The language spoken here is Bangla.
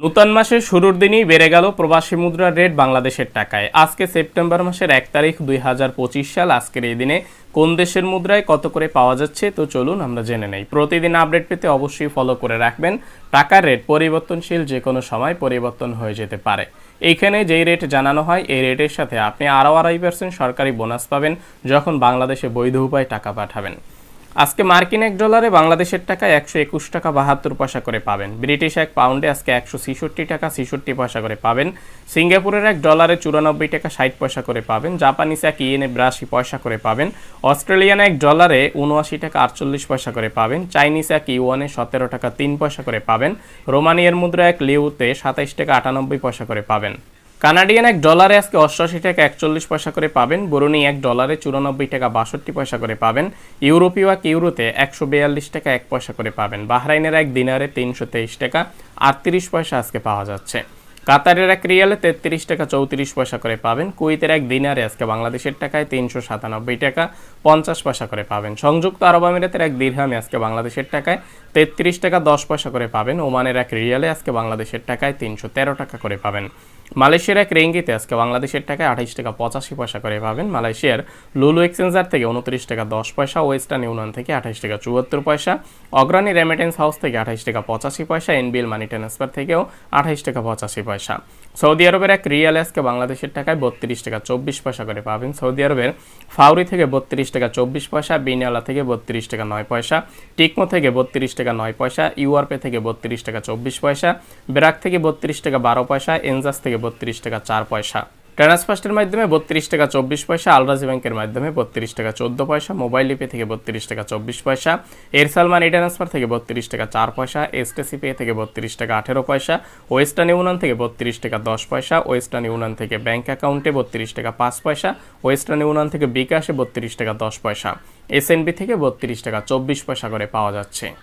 নূতন মাসের শুরুর দিনই বেড়ে গেল প্রবাসী মুদ্রার রেট বাংলাদেশের টাকায়। আজকে সেপ্টেম্বর মাসের এক তারিখ দুই হাজার পঁচিশ সাল, আজকের এই দিনে কোন দেশের মুদ্রায় কত করে পাওয়া যাচ্ছে তো চলুন আমরা জেনে নেই। প্রতিদিন আপডেট পেতে অবশ্যই ফলো করে রাখবেন। টাকার রেট পরিবর্তনশীল যে কোনো সময় পরিবর্তন হয়ে যেতে পারে। এইখানে যেই রেট জানানো হয়, এই রেটের সাথে আপনি আরও আড়াই পার্সেন্ট সরকারি বোনাস পাবেন যখন বাংলাদেশে বৈধ উপায়ে টাকা পাঠাবেন। আজকে মার্কিন এক ডলারে বাংলাদেশের টাকা একশো একুশ টাকা বাহাত্তর পয়সা করে পাবেন। ব্রিটিশ এক পাউন্ডে আজকে একশো ছিষট্টি টাকা ছিষট্টি পয়সা করে পাবেন। সিঙ্গাপুরের এক ডলারে চুরানব্বই টাকা ষাট পয়সা করে পাবেন। জাপানিস এক ইয়েনে বিরাশি পয়সা করে পাবেন। অস্ট্রেলিয়ান এক ডলারে উনআশি টাকা আটচল্লিশ পয়সা করে পাবেন। চাইনিজ এক ইউয়ানে সতেরো টাকা তিন পয়সা করে পাবেন। রোমানিয়ার মুদ্রা এক লিউতে সাতাইশ টাকা আটানব্বই পয়সা করে পাবেন। কানাডিয়ান এক ডলারে আজকে অষ্টআশি টাকা একচল্লিশ পয়সা করে পাবেন, বরুণী এক ডলারে চুরানব্বই টাকা বাষট্টি পয়সা করে পাবেন, ইউরোপীয় এক ইউরোতে একশো বিয়াল্লিশ টাকা এক পয়সা করে পাবেন, বাহরাইনের এক দিনারে তিনশো তেইশ টাকা আটত্রিশ পয়সা আজকে পাওয়া যাচ্ছে। কাতারের এক রিয়ালে তেত্রিশ টাকা চৌত্রিশ পয়সা করে পাবেন কুইতের এক দিনারে আজকে বাংলাদেশের টাকায় তিনশো সাতানব্বই টাকা পঞ্চাশ পয়সা করে পাবেন, সংযুক্ত আরব আমিরাতের এক দীর্ঘামে আজকে বাংলাদেশের টাকায় তেত্রিশ টাকা দশ পয়সা করে পাবেন, ওমানের এক রিয়ালে আজকে বাংলাদেশের টাকায় তিনশো তেরো টাকা করে পাবেন। মালয়েশিয়ার এক রেঙ্গিতে আজকে বাংলাদেশের টাকায় আঠাইশ টাকা পঁচাশি পয়সা করে পাবেন। মালয়েশিয়ার লুলু এক্সচেঞ্জার থেকে উনত্রিশ টাকা দশ পয়সা, ওয়েস্টার্ন ইউনিয়ন থেকে আঠাইশ টাকা চুয়াত্তর পয়সা, অগ্রণী রেমিটেন্স হাউস থেকে আঠাইশ টাকা পঁচাশি পয়সা, এনবিএল মানি ট্রান্সফার থেকেও আঠাইশ টাকা পঁচাশি পয়সা। সৌদি আরবের এক রিয়াল আজকে বাংলাদেশের টাকায় বত্রিশ টাকা চব্বিশ পয়সা করে পাবেন। সৌদি আরবের ফাউরি থেকে বত্রিশ টাকা চব্বিশ পয়সা, বিনিয়ালা থেকে বত্রিশ টাকা নয় পয়সা, টিকমো থেকে বত্রিশ টাকা নয় পয়সা, ইউআরপে থেকে বত্রিশ টাকা চব্বিশ পয়সা, ব্রাক থেকে বত্রিশ টাকা বারো পয়সা, এনজাস থেকে বত্রিশ টাকা চার পয়সা ট্রান্সফার্স্টের মাধ্যমে বত্রিশ টাকা চব্বিশ পয়সা আলরাজি ব্যাংকের মাধ্যমে বত্রিশ টাকা চোদ্দ পয়সা মোবাইল পে থেকে বত্রিশ টাকা চব্বিশ পয়সা এরসাল মানি ট্রান্সফার থেকে বত্রিশ টাকা চার পয়সা এসটিসি পে থেকে বত্রিশ টাকা আঠেরো পয়সা ওয়েস্টার্ন ইউনিয়ন থেকে বত্রিশ টাকা দশ পয়সা ওয়েস্টার্ন ইউনিয়ন থেকে ব্যাংক অ্যাকাউন্টে বত্রিশ টাকা পাঁচ পয়সা ওয়েস্টার্ন ইউনিয়ন থেকে বিকাশে বত্রিশ টাকা দশ পয়সা এসএনবি থেকে বত্রিশ টাকা চব্বিশ পয়সা করে পাওয়া যাচ্ছে